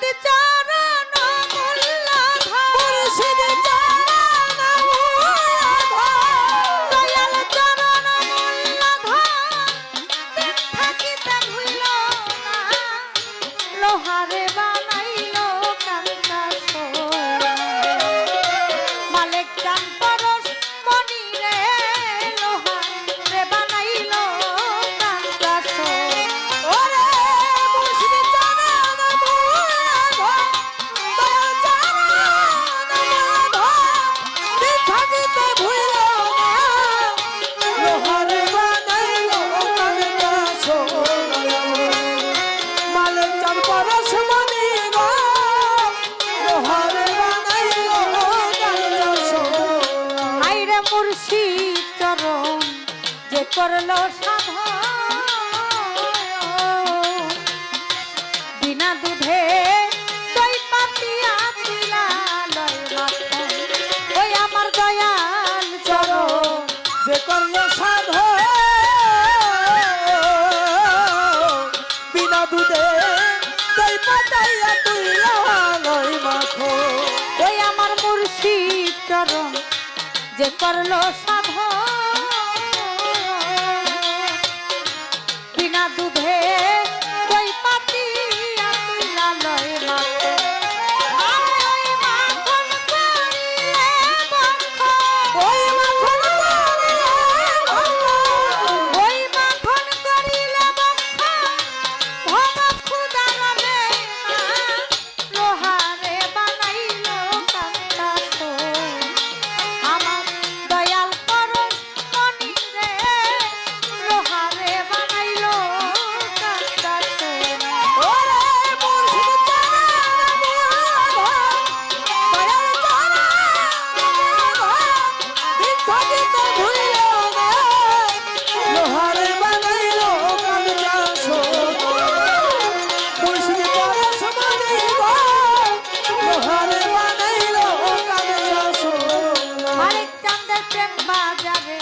দিতে চরণ যে করল সাধা বিনা দুধে ওই আমার দয়াল চরণ যে করল সাধা বিনা দুধে ওই আমার চরণ যে করল do rei. বাজাবে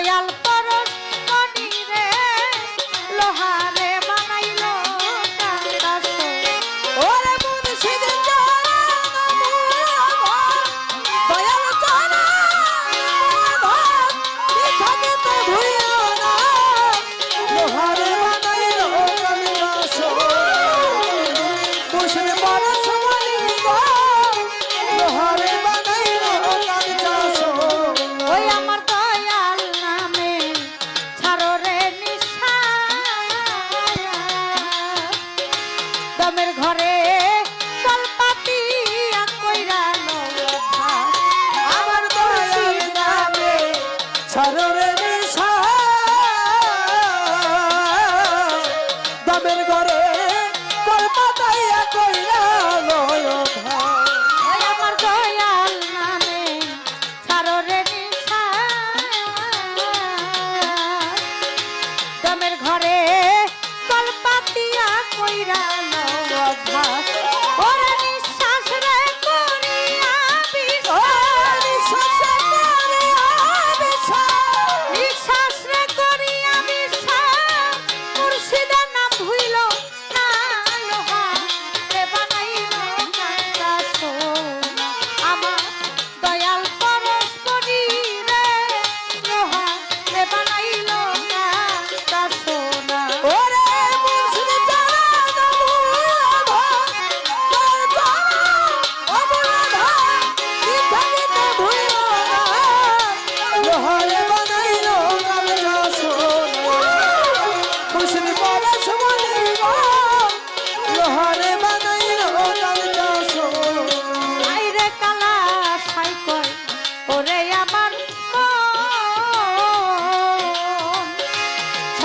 দয়াল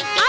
Ah!